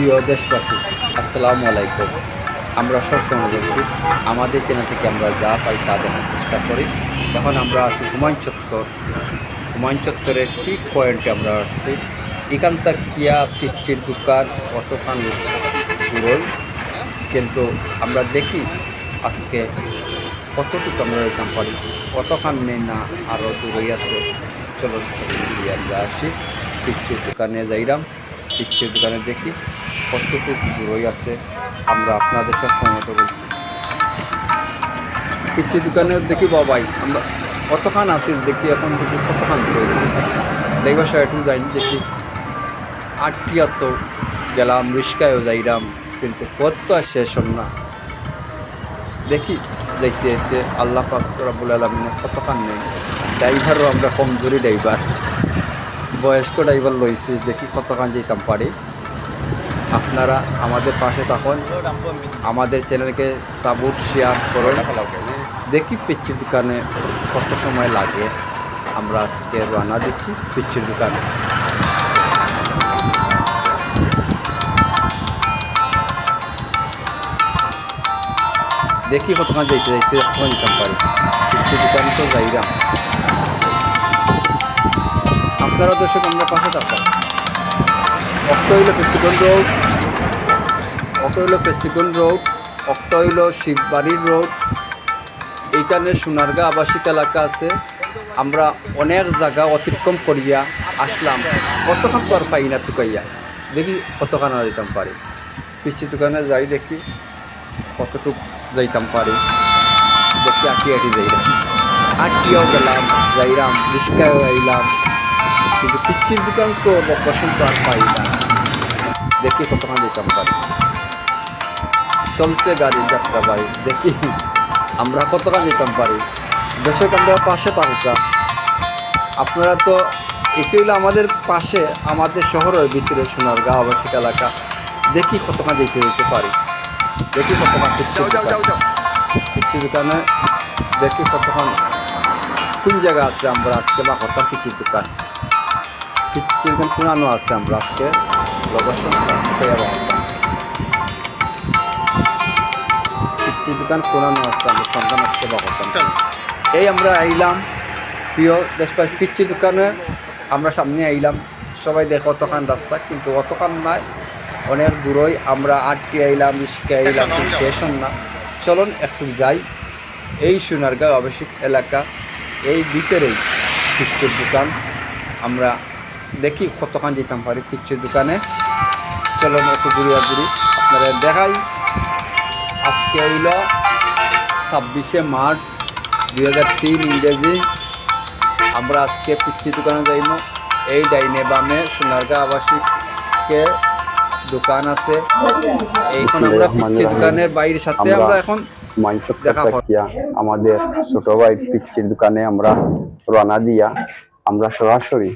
প্রিয় দেশবাসী, আসসালামু আলাইকুম। আমরা সবসময় বলছি আমাদের চ্যানেল থেকে আমরা যা পাই তা দেখার চেষ্টা করি। এখন আমরা আছি হুমায়ুন চত্বর। হুমায়ুন চত্বরের ঠিক পয়েন্টে আমরা আসছি এখান থেকে কিয়া পিচ্ছির দোকান অতখান দূরই কিন্তু আমরা দেখি আজকে কতটুকু আমরা যেতাম পারি, কতখান নেই না আরও দূরেই আছে চলো আমরা আসি। পিচ্ছির দোকানে যাইলাম পিচ্ছির দোকানে দেখি কতটুকু দূরই আছে আমরা আপনাদের সাথে সমত বলছি পিচ্ছির দোকানে দেখি বাবাই আমরা কতখান আসি দেখি এখন দেখি কতখান দূরে সময় একটু যাই দেখি আটটিয়া তো গেলাম রিস্কায়ও যাইলাম কিন্তু পথ তো আর শেষ হল না। দেখি, দেখতে দেখতে আল্লাহ পাক রব্বুল আলমিনের কতখান নেই। ড্রাইভারও আমরা কমজোরি ড্রাইভার। বয়স্ক ড্রাইভার লইছি, দেখি কতখান যেতাম পারি। আপনারা আমাদের পাশে তখন আমাদের চ্যানেলকে সাপোর্ট, শেয়ার করুন। দেখি পিচ্ছির দোকানে কত সময় লাগে। আমরা আজকে রানা দিচ্ছি পিচ্ছির দোকানে। দেখি কতক্ষণ যাইতে যাইতে কতক্ষণ যেতাম পারি। কিছু দোকান তো যাইরাম আপনারা দর্শক, আমরা পাশে থাকতাম অক্টো হইল রোড অক্টো হইল পেসিকন রোড অক্টো হইল শিববাড়ির রোড। এইখানে সোনারগা আবাসিক এলাকা আছে। আমরা অনেক জায়গা অতিক্রম করিয়া আসলাম। কতক্ষণ তো আর পাই না তুকাইয়া দেখি কতক্ষণ আর যেতাম পারি। পিচ্ছি দোকানে যাই দেখি কতটুক যাইতাম পারি। দেখি আটি আটি যাইলাম আটিও গেলাম, যাইলাম রিস্কায় যাইলাম কিন্তু পিচ্ছির দোকান তো লোকেশন তো আর পাই না। দেখি কতক্ষণ যেতাম পারি চলছে গাড়ি যাত্রা বাড়ি দেখি। আমরা কতক্ষণ যেতাম পারি দর্শক আমরা পাশে থাকুকা আপনারা তো একটু হইলে আমাদের পাশে আমাদের শহরের ভিতরে সোনারগাঁও আবাসিক এলাকা দেখি কতক্ষণ যেতে যেতে পারি। দেখি কতক্ষণ পিচ্ছি দোকানে। দেখি কতক্ষণ কোন জায়গা আছে আমরা আজকে বা হঠাৎ পিচ্ছির দোকান? পিচ্ছির দোকান পুরানো আছে আমরা আজকে। লোকেশন পিচ্ছির দোকান পুরানো সন্ধান আজকে বা এই আমরা আইলাম প্রিয় দেশবাসী পিচ্ছি দোকানে আমরা সামনে আইলাম। সবাই দেখে অতখান রাস্তা কিন্তু অতখান নাই অনেক দূরই আমরা আটটি আইলাম রিস্কে আইলাম হন না। চলুন একটু যাই। এই সোনারগাঁও আবাসিক এলাকা এই ভিতরেই পিচ্ছির দোকান আমরা দেখি কতখান যেতাম পারি পিচ্ছির দোকানে। চলো একটু ঘুরিয়া ঘুরি আপনারা দেখাই। আজকে হইল ছাব্বিশে মার্চ দুই হাজার তিন ইংরেজি। আমরা আজকে পিচ্ছি দোকানে যাইব এই ডাইনে বামে সোনারগাঁ আবাসিকে দোকান আছে। এইখন আমরা পিচ্ছি দোকানের বাইরের সাথে আমরা এখন আমাদের ছোট ভাই পিচ্ছির দোকানে আমরা রানা দিয়া আমরা সরাসরি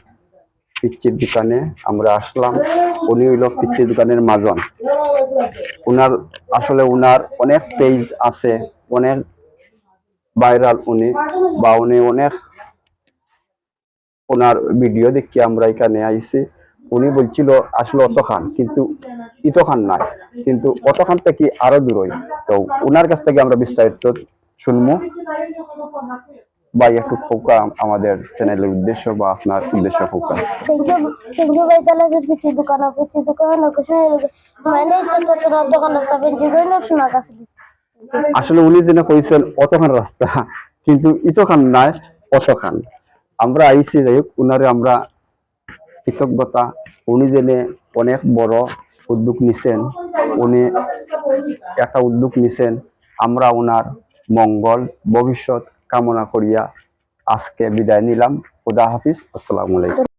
পিচ্ছির দোকানে আমরা আসলাম। উনি হইল পিচ্ছির দোকানের মাজন। উনার আসলে উনার অনেক পেজ আছে, অনেক ভাইরাল উনি, বা উনি অনেক ওনার ভিডিও দেখি আমরা এখানে আইছি। উনি বলছিল, আসলে অত খান কিন্তু ইতো খান নাই কিন্তু অত খান থেকে আরও দূরই। তো ওনার কাছ থেকে আমরা বিস্তারিত শুনব। ভাই একটু ফোকা আমাদের চ্যানেলের উদ্দেশ্য বা আপনার উদ্দেশ্য much. Pichi dukan, pichi dukan, location, মানে তো তোর দোকান রাস্তা পেঞ্জি গই না শোনা কাছে আসলে উনি যেটা কইছেন অতখান রাস্তা কিন্তু ইতো খান নাই অতখান আমরা আইসি যাই হোক উনারে আমরা কৃতজ্ঞতা উনি জেনে অনেক বড় উদ্যোগ নিছেন উনি একটা উদ্যোগ নিছেন আমরা ওনার মঙ্গল ভবিষ্যৎ কামনা করিয়া আজকে বিদায় নিলাম। খুদা হাফিজ। আসসালামু আলাইকুম।